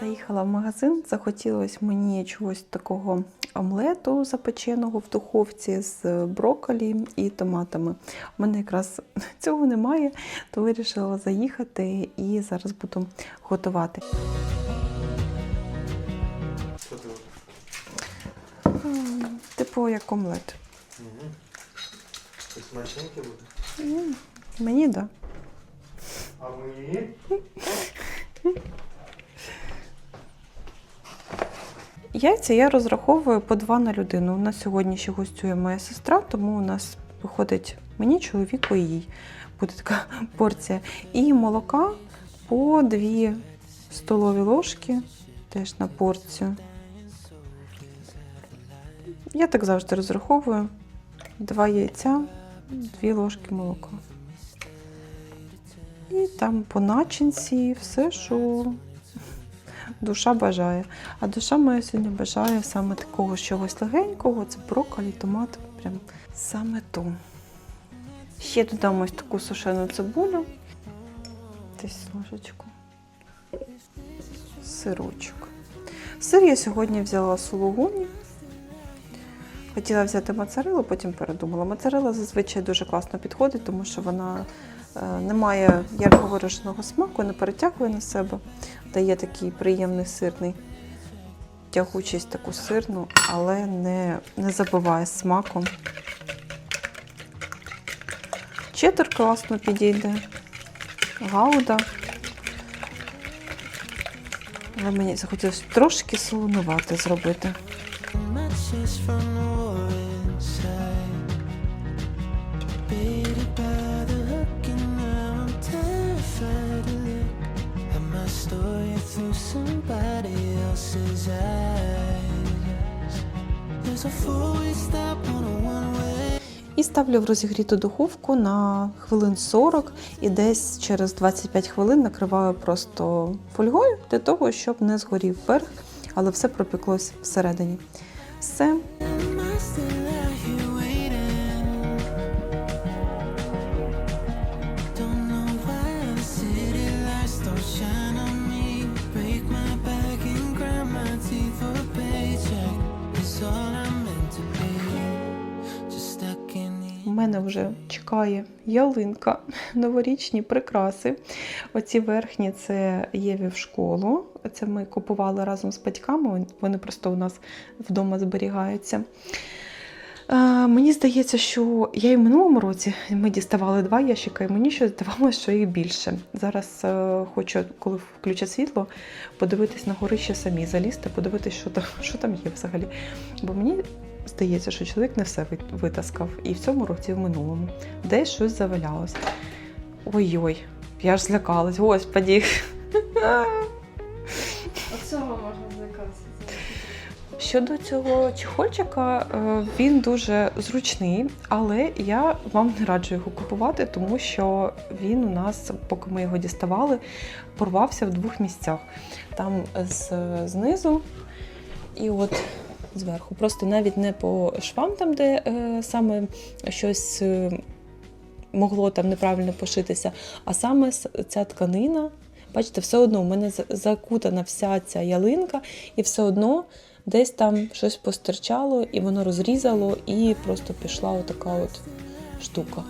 Заїхала в магазин, захотілося мені чогось такого омлету запеченого в духовці з брокколі і томатами. У мене якраз цього немає, то вирішила заїхати і зараз буду готувати. Типу як омлет. Угу. Смачненьке буде? Мені так. Да. А мені? Яйця я розраховую по два на людину. У нас сьогодні ще гостює моя сестра, тому у нас виходить мені, чоловіку і їй. Буде така порція. І молока по дві столові ложки теж на порцію. Я так завжди розраховую. Два яйця, дві ложки молока. І там по начинці все, що душа бажає. А душа моя сьогодні бажає саме такого чогось легенького. Це брокколі, томат. Прям саме то. Ще додам ось таку сушену цибулю. Десь ложечку. Сирочок. Сир я сьогодні взяла сулугуні. Хотіла взяти моцарелу, потім передумала. Моцарела зазвичай дуже класно підходить, тому що вона е, не ярко вираженого смаку, не перетягує на себе. Дає такий приємний сирний тягучість таку сирну, але не, не забиває смаком. Чеддер класно підійде. Гауда. Але мені захотілося трошки солонувати зробити. from the. Through somebody else's eyes. There's a four-way stop on a one-way. І ставлю в розігріту духовку на хвилин 40 і десь через 25 хвилин накриваю просто фольгою для того, щоб не згорів верх, але все пропеклось всередині. Все, мене вже чекає ялинка, новорічні прикраси. Оці верхні це Єві в школу. Це ми купували разом з батьками, вони просто у нас вдома зберігаються. Мені здається, що я і в минулому році ми діставали два ящика, і мені щось здавалося, що їх більше. Зараз е, хочу, коли включать світло, подивитись на горище самі, залізти, подивитись, що там, що там є взагалі. Бо мені здається, що чоловік не все витаскав і в цьому році, в минулому. Десь щось завалялось. Ой-ой, я ж злякалась, господі. Оцього можна злякатися. Щодо цього чехольчика, е, він дуже зручний, але я вам не раджу його купувати, тому що він у нас, поки ми його діставали, порвався в двох місцях. Там з, знизу і от зверху. Просто навіть не по швам, там, де е, саме щось е, могло там неправильно пошитися, а саме ця тканина. Бачите, все одно у мене за- закутана вся ця ялинка, і все одно десь там щось постирчало, і воно розрізало, і просто пішла отака от штука.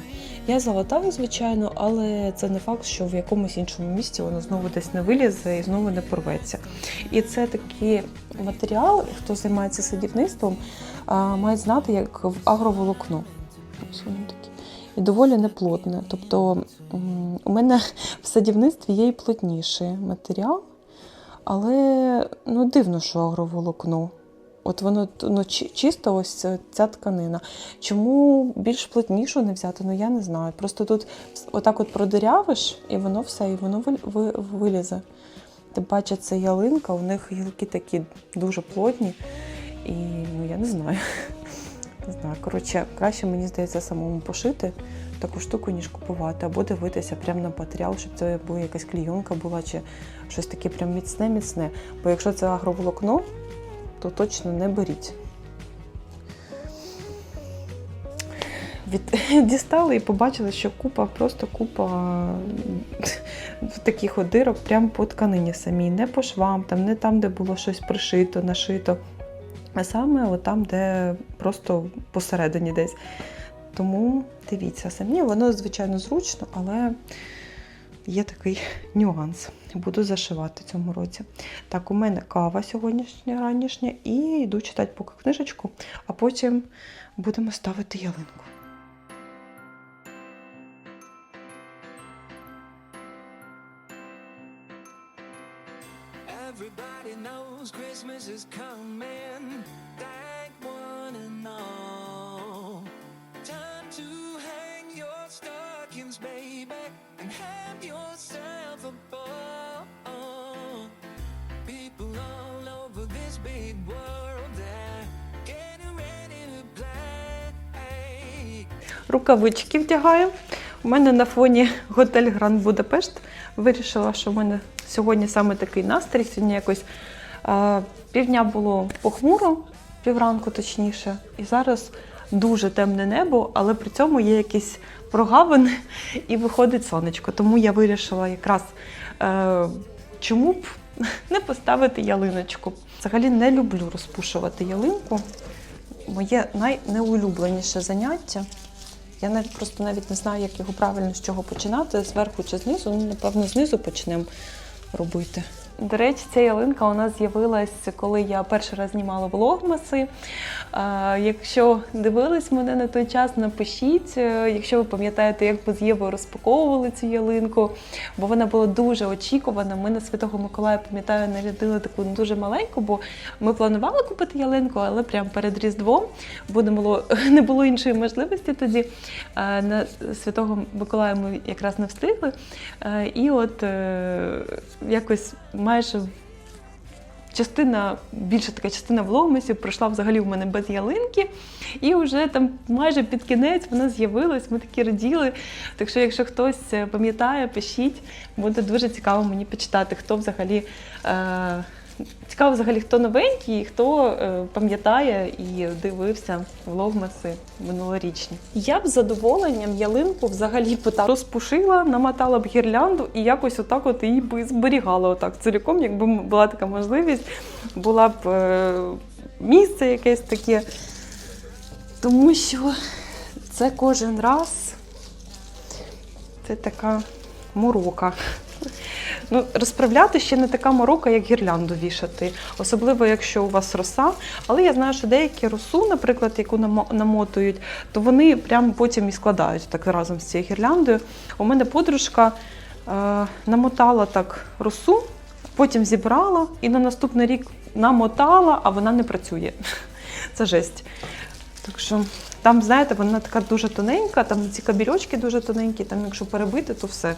Я залатала, звичайно, але це не факт, що в якомусь іншому місці воно знову десь не вилізе і знову не порветься. І це такий матеріал, хто займається садівництвом, має знати, як в агроволокно. Ось таке. І доволі неплотне. Тобто у мене в садівництві є і плотніший матеріал, але ну, дивно, що агроволокно. От воно ну, чисто ось ця- тканина. Чому більш плотнішу не взяти? Ну я не знаю. Просто тут отак от продирявиш, і воно все, і воно вилізе. Тим паче, це ялинка, у них гілки такі дуже плотні. І ну я не знаю. Не знаю. Коротше, краще мені здається самому пошити таку штуку, ніж купувати, або дивитися прямо на матеріал, щоб це була якась клійонка була, чи щось таке прям міцне-міцне. Бо якщо це агроволокно, то точно не беріть. дістали і побачили, що купа, просто купа таких дирок прямо по тканині самій, не по швам, там, не там, де було щось пришито, нашито, а саме там, де просто посередині десь. Тому дивіться самі, воно звичайно зручно, але є такий нюанс. Буду зашивати цьому році. Так, у мене кава сьогоднішня ранішня, і йду читати поки книжечку, а потім будемо ставити ялинку. Рукавички вдягаю. У мене на фоні готель Гранд Будапешт. Вирішила, що в мене сьогодні саме такий настрій. Сьогодні якось е, півдня було похмуро, півранку точніше. І зараз дуже темне небо, але при цьому є якісь прогавини і виходить сонечко. Тому я вирішила якраз е, чому б не поставити ялиночку. Взагалі не люблю розпушувати ялинку. Моє найнеулюбленіше заняття. Я навіть просто навіть не знаю, як його правильно з чого починати, зверху чи знизу. Ну, напевно, знизу почнемо робити. До речі, ця ялинка у нас з'явилась, коли я перший раз знімала влогмаси. Е, Якщо дивились мене на той час, напишіть, е, якщо ви пам'ятаєте, як ви з Євою розпаковували цю ялинку, бо вона була дуже очікувана. Ми на Святого Миколая, пам'ятаю, нарядили таку дуже маленьку, бо ми планували купити ялинку, але прямо перед Різдвом бо не було, не було іншої можливості тоді. Е, На Святого Миколая ми якраз не встигли. І от якось майже частина, більша така частина влогмасів пройшла взагалі в мене без ялинки. І вже там майже під кінець вона з'явилась, ми такі раділи. Так що, якщо хтось е, пам'ятає, пишіть, буде дуже цікаво мені почитати, хто взагалі. Е- Цікаво взагалі, хто новенький, хто е, пам'ятає і дивився влогмаси минулорічні. Я б з задоволенням ялинку взагалі б розпушила, намотала б гірлянду і якось отак от її би зберігала отак ціліком, якби була така можливість, була б е, місце якесь таке. Тому що це кожен раз це така морока. Ну, розправляти ще не така морока, як гірлянду вішати, особливо якщо у вас роса. Але я знаю, що деякі росу, наприклад, яку намотують, то вони прямо потім і складають так разом з цією гірляндою. У мене подружка е, намотала так росу, потім зібрала і на наступний рік намотала, а вона не працює. Це жесть. Так що там, знаєте, вона така дуже тоненька, там ці кабельочки дуже тоненькі, там якщо перебити, то все,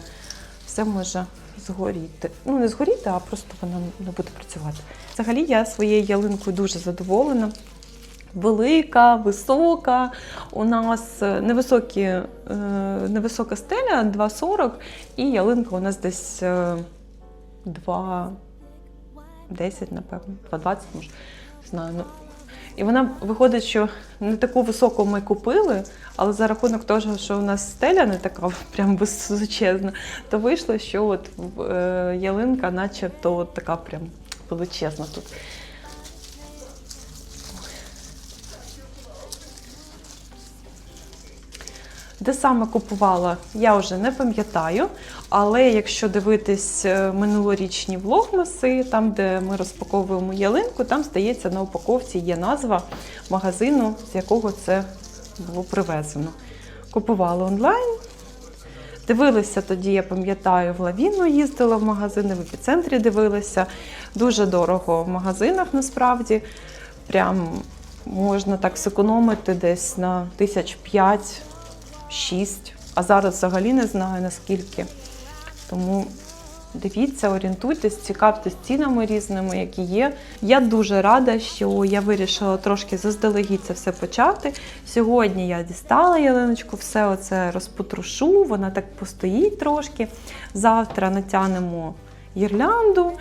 все може згоріти. Ну, не згоріти, а просто вона не буде працювати. Взагалі я своєю ялинкою дуже задоволена. Велика, висока. У нас е, невисокі, е, невисока стеля 2,40 і ялинка у нас десь е, 2,10, напевно, 2,20 може. Знаю. Ну, і вона виходить, що не таку високу ми купили, але за рахунок того, що у нас стеля не така прям височезна, то вийшло, що от е, ялинка, начебто, така прям величезна тут. Де саме купувала, я вже не пам'ятаю. Але якщо дивитись е, минулорічні влогмаси, там, де ми розпаковуємо ялинку, там здається на упаковці є назва магазину, з якого це було привезено. Купувала онлайн. Дивилися тоді, я пам'ятаю, в Лавіну їздила в магазини, в епіцентрі дивилися. Дуже дорого в магазинах насправді. Прям можна так зекономити десь на тисяч п'ять, шість. А зараз взагалі не знаю наскільки. Тому дивіться, орієнтуйтесь, цікавтесь цінами різними, які є. Я дуже рада, що я вирішила трошки заздалегідь це все почати. Сьогодні я дістала ялиночку, все оце розпотрушу, вона так постоїть трошки. Завтра натягнемо гірлянду.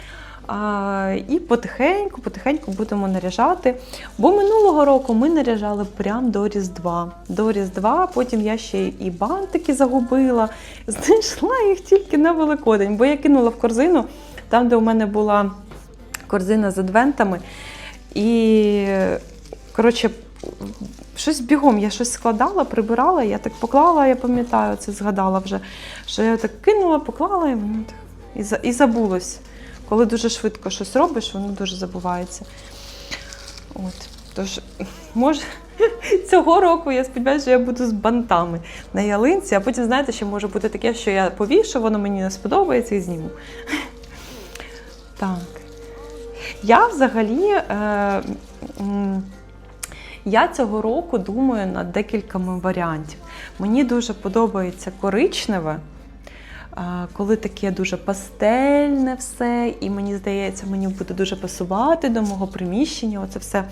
І потихеньку, потихеньку будемо наряжати. Бо минулого року ми наряжали прямо до Різдва. До Різдва, потім я ще і бантики загубила. Знайшла їх тільки на Великодень, бо я кинула в корзину, там, де у мене була корзина з адвентами. І, коротше, щось бігом, я щось складала, прибирала, я так поклала, я пам'ятаю, це згадала вже, що я так кинула, поклала і і забулось. Коли дуже швидко щось робиш, воно дуже забувається. От. Тож, може, цього року я сподіваюся, що я буду з бантами на ялинці, а потім, знаєте, ще може бути таке, що я повішу, воно мені не сподобається і зніму. Так. Я взагалі. Е, я цього року думаю над декількома варіантів. Мені дуже подобається коричневе, коли таке дуже пастельне все, і мені здається, мені буде дуже пасувати до мого приміщення. Оце все.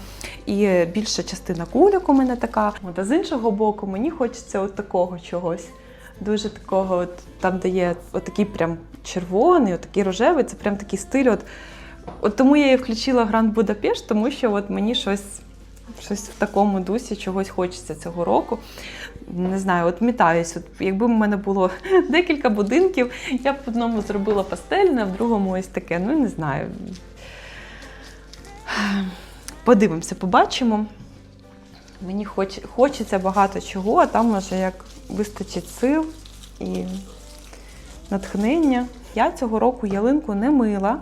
І більша частина кульок у мене така. От, а з іншого боку, мені хочеться от такого чогось. Дуже такого, от, там, де є отакий прям червоний, отакий рожевий, це прям такий стиль. От, от тому я і включила Гранд Будапешт, тому що от мені щось щось в такому дусі, чогось хочеться цього року. Не знаю, от мітаюсь. От якби в мене було декілька будинків, я б в одному зробила пастельне, а в другому ось таке. Ну, не знаю. Подивимося, побачимо. Мені хоч, хочеться багато чого, а там може як вистачить сил і натхнення. Я цього року ялинку не мила.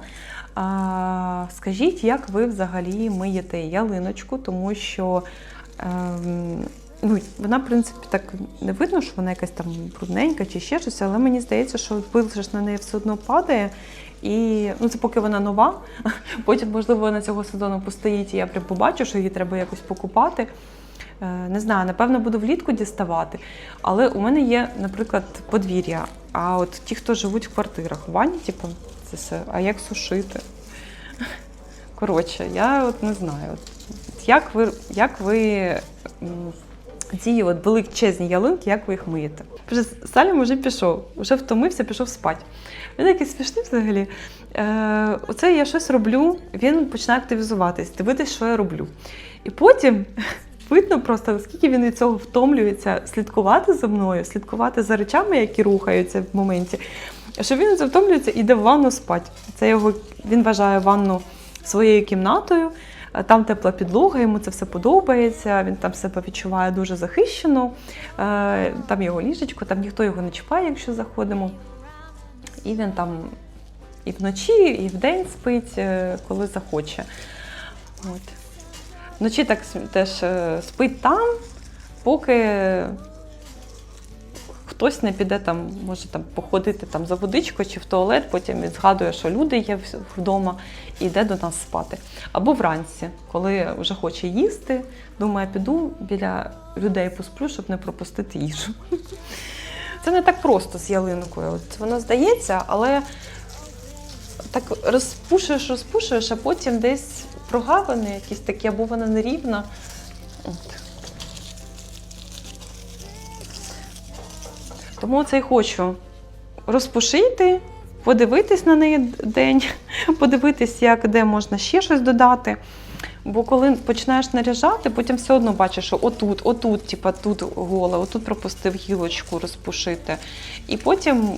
А, скажіть, як ви взагалі миєте ялиночку, тому що ем, ну, вона, в принципі, так не видно, що вона якась там брудненька чи ще щось, але мені здається, що пил ж на неї все одно падає. І ну, це поки вона нова. Потім, можливо, вона цього сезону постоїть, і я прям побачу, що її треба якось покупати. Е, Не знаю, напевно, буду влітку діставати. Але у мене є, наприклад, подвір'я. А от ті, хто живуть в квартирах, в ванні, типу, це все, а як сушити? Коротше, я от не знаю. От як ви, як ви ці от величезні ялинки, як ви їх миєте? Салім вже пішов, вже втомився, пішов спати. Він такий смішний взагалі. Е, оце я щось роблю, він починає активізуватись, дивитись, що я роблю. І потім видно просто, наскільки він від цього втомлюється слідкувати за мною, слідкувати за речами, які рухаються в моменті. Що він це втомлюється і йде в ванну спати. Це його він вважає ванну своєю кімнатою. е, Там тепла підлога, йому це все подобається. Він там себе відчуває дуже захищено. Е, Там його ліжечко, там ніхто його не чіпає, якщо заходимо. І він там і вночі, і вдень спить, е, коли захоче. От. Вночі так теж спить там, поки хтось не піде там, може там походити там за водичкою чи в туалет, потім він згадує, що люди є вдома, і йде до нас спати. Або вранці, коли вже хоче їсти, думає, піду біля людей посплю, щоб не пропустити їжу. Це не так просто з ялинкою. От воно здається, але так розпушуєш, розпушуєш, а потім десь прогавини якісь такі, або вона нерівна. От. Тому це й хочу розпушити, подивитись на неї день, подивитись, як де можна ще щось додати. Бо коли починаєш наряжати, потім все одно бачиш, що отут, отут, типа тут голе, отут пропустив гілочку розпушити. І потім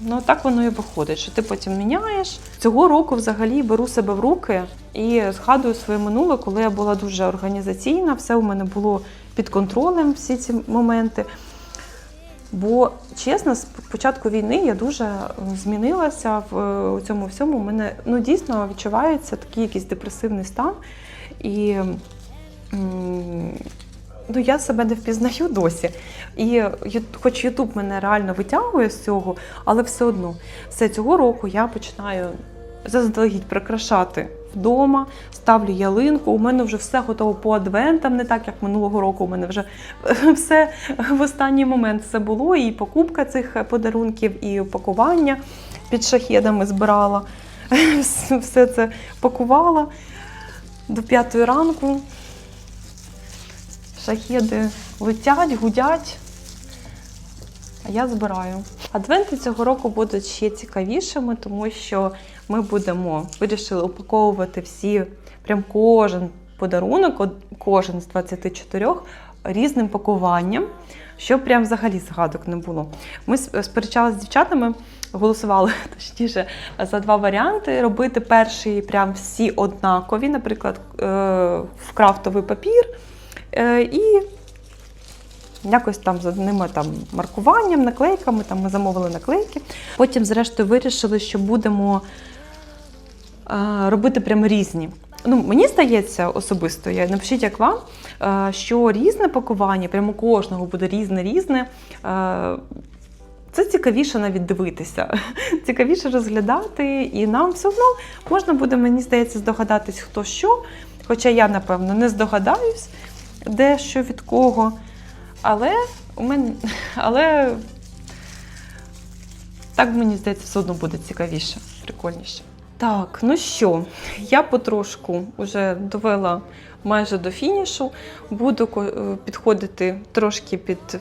ну так воно і виходить, що ти потім міняєш. Цього року взагалі беру себе в руки і згадую своє минуле, коли я була дуже організаційна, все у мене було під контролем, всі ці моменти. Бо чесно, з початку війни я дуже змінилася в е, цьому всьому. У мене ну дійсно відчувається такий якийсь депресивний стан. І ну, я себе не впізнаю досі. І хоч Ютуб мене реально витягує з цього, але все одно все цього року я починаю заздалегідь прикрашати вдома, ставлю ялинку. У мене вже все готово по адвентам, не так як минулого року. У мене вже все в останній момент все було. І покупка цих подарунків, і упакування під шахедами збирала. Все це пакувала до п'ятої ранку. Шахеди летять, гудять. А я збираю. Адвенти цього року будуть ще цікавішими, тому що ми будемо вирішили упаковувати всі, прям кожен подарунок, кожен з 24 різним пакуванням, щоб прям взагалі згадок не було. Ми сперечалися з дівчатами, голосували точніше за два варіанти. Робити перший прям всі однакові, наприклад, е, в крафтовий папір. е, І якось там з одними там маркуванням, наклейками, там ми замовили наклейки. Потім, зрештою, вирішили, що будемо е, робити прямо різні. Ну, мені здається особисто, я напишіть як вам, е, що різне пакування, прямо кожного буде різне-різне. Е, це цікавіше навіть дивитися, цікавіше розглядати, і нам все одно можна буде, мені здається, здогадатись, хто що. Хоча я, напевно, не здогадаюсь, де що від кого. Але у мене, але так мені здається, все одно буде цікавіше, прикольніше. Так, ну що, я потрошку вже довела майже до фінішу. Буду е, підходити трошки під,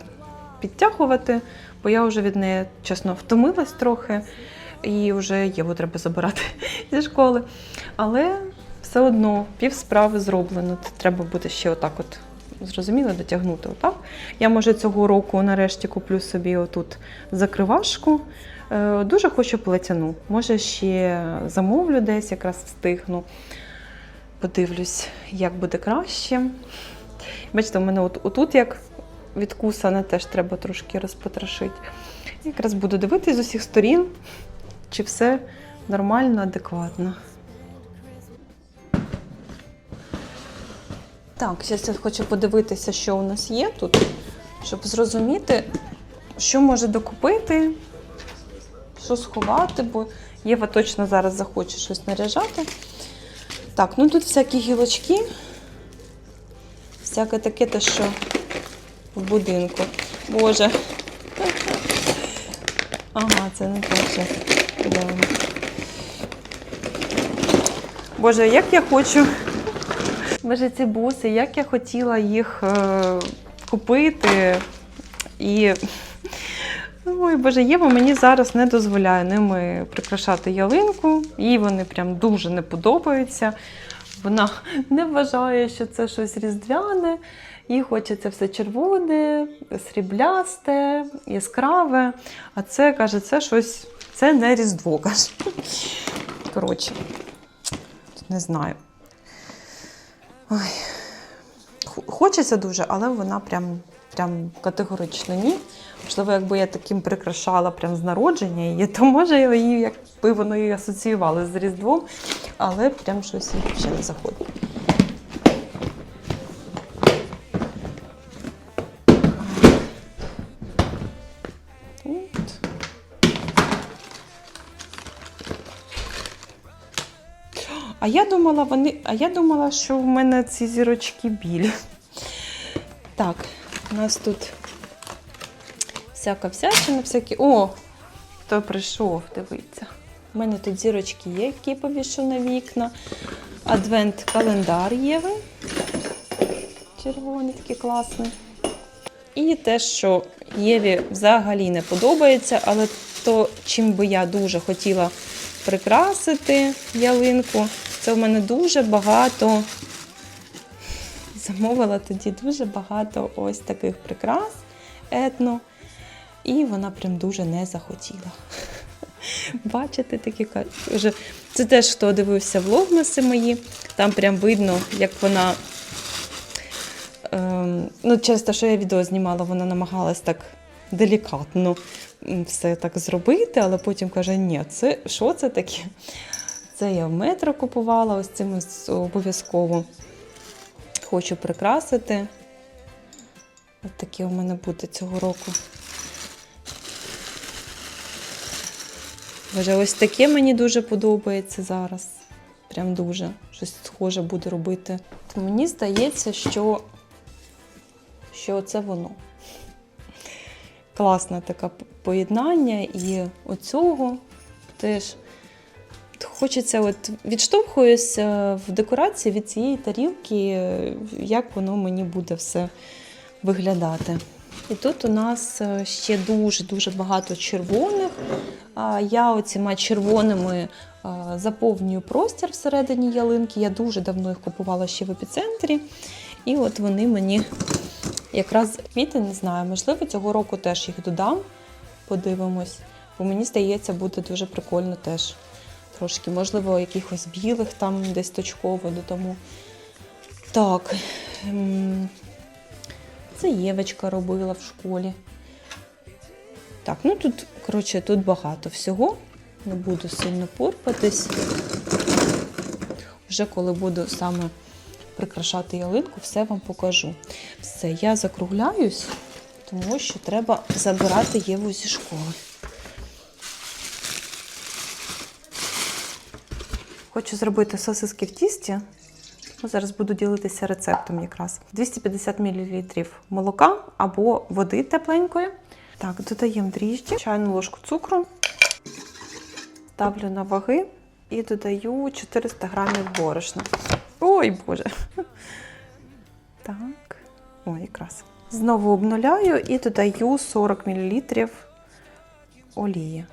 підтягувати, бо я вже від неї, чесно, втомилась трохи, і вже його треба забирати зі школи. Але все одно пів справи зроблено. Треба буде ще отак от. Зрозуміло, дотягнути отак. Я може цього року нарешті куплю собі отут закривашку. Е, Дуже хочу плетяну. Може, ще замовлю десь, якраз встигну. Подивлюсь, як буде краще. Бачите, у мене от, отут як відкусане, теж треба трошки розпотрошити. Якраз буду дивитись з усіх сторін, чи все нормально, адекватно. Так, зараз я хочу подивитися, що у нас є тут, щоб зрозуміти, що може докупити, що сховати, бо Єва точно зараз захоче щось наряжати. Так, ну тут всякі гілочки, всяке таке те, що в будинку. Боже. Ага, це не воно? Боже, як я хочу. Боже, ці буси, як я хотіла їх е, купити. І Ой, Боже, Єва мені зараз не дозволяє ними прикрашати ялинку. Їй вони прям дуже не подобаються. Вона не вважає, що це щось різдвяне. Їй хочеться все червоне, сріблясте, яскраве. А це каже, це щось, це не Різдво. каже. Коротше, не знаю. Ой. Хочеться дуже, але вона прям, прям категорично ні. Можливо, якби я таким прикрашала прям з народження її, то може я її, якби воно її асоціювали з Різдвом, але прям щось ще не заходить. А я думала, вони. А я думала, що в мене ці зірочки білі. Так, у нас тут всяка всячина, всякі. О! Хто прийшов, дивиться. У мене тут зірочки є, які повішу на вікна. Адвент-календар Єви. Червоний, такий класний. І те, що Єві взагалі не подобається, але то, чим би я дуже хотіла прикрасити ялинку, це в мене дуже багато. Замовила тоді дуже багато ось таких прикрас етно. І вона прям дуже не захотіла. Бачите, такі вже. Це теж хто дивився влогмаси мої. Там прям видно, як вона. Ем, ну, часто, що я відео знімала, вона намагалась так делікатно все так зробити, але потім каже: ні, це що це таке? Це я в метро купувала, ось цим обов'язково хочу прикрасити. Ось таке у мене буде цього року. Боже, ось таке мені дуже подобається зараз. Прям дуже щось схоже буде робити. То мені здається, що, що це воно. Класне таке поєднання і оцього теж. Хочеться, от відштовхуюся в декорації від цієї тарілки, е, як воно мені буде все виглядати. І тут у нас е, ще дуже-дуже багато червоних. Я оціма червоними е, заповнюю простір всередині ялинки. Я дуже давно їх купувала ще в епіцентрі. І от вони мені якраз квіти не знаю, можливо, цього року теж їх додам. Подивимось. Бо мені здається, буде дуже прикольно теж. Трошки, можливо, якихось білих там десь точково додамо. Так. ем, Це Євочка робила в школі. Так, ну тут, коротше, тут багато всього. Не буду сильно порпатись. Вже коли буду саме прикрашати ялинку, все вам покажу. Все, я закругляюсь, тому що треба забирати Єву зі школи. Хочу зробити сосиски в тісті. Ну, Зараз буду ділитися рецептом якраз. 250 мл молока або води тепленької. Так, додаємо дріжджі, чайну ложку цукру, ставлю на ваги і додаю 400 грамів борошна. Ой, Боже. Так, о, якраз. Знову обнуляю і додаю 40 мл олії.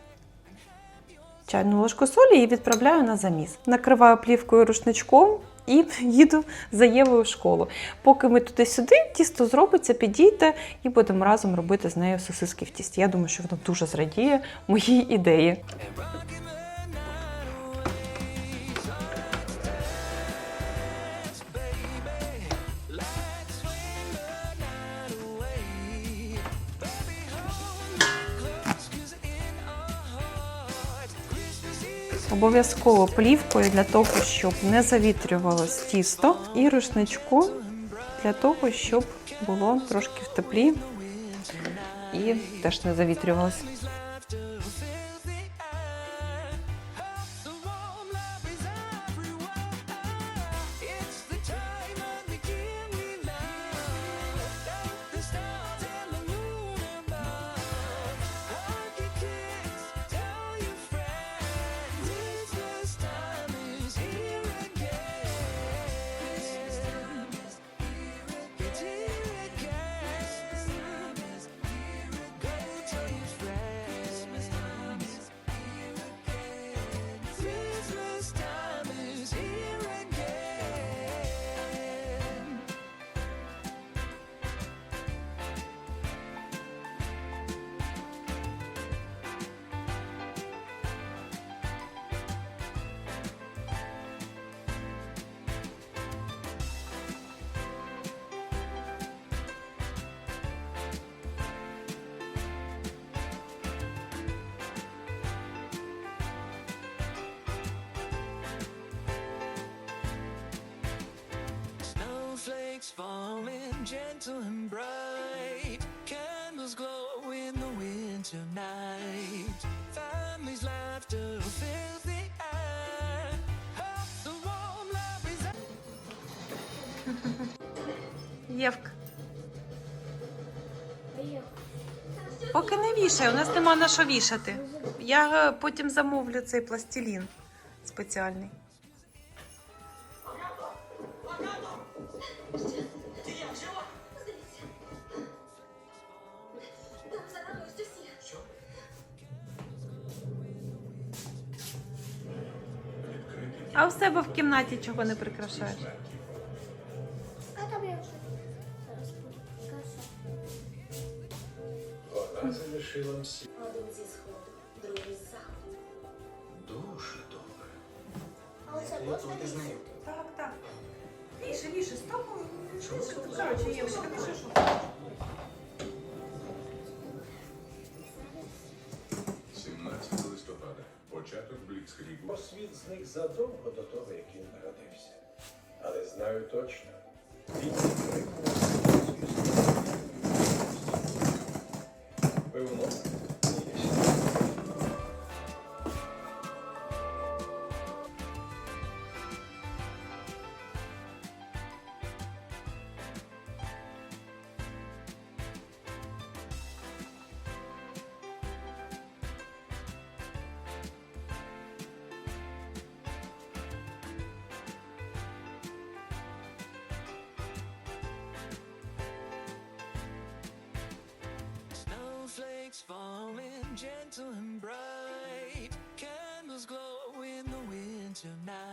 Чайну ложку солі і відправляю на заміс. Накриваю плівкою рушничком і їду за Євою в школу. Поки ми туди-сюди, тісто зробиться, підійте і будемо разом робити з нею сосиски в тісті. Я думаю, що вона дуже зрадіє моїй ідеї. Обов'язково плівкою для того, щоб не завітрювалось тісто, і рушничку для того, щоб було трошки в теплі і теж не завітрювалось. Gentle and bright. Candles glow in the winter night. Families' laughter fills the air. Hope the warm love is Євка. Поки не вішай, у нас нема на що вішати. Я е, потім замовлю цей пластилін спеціальний. А у себе в кімнаті чого не прикрашаєш? А там я вже зараз покажу. Вона залишила всі. Світ зник задовго до того, як він народився. Але знаю точно. gentle and bright. Candles glow in the winter night.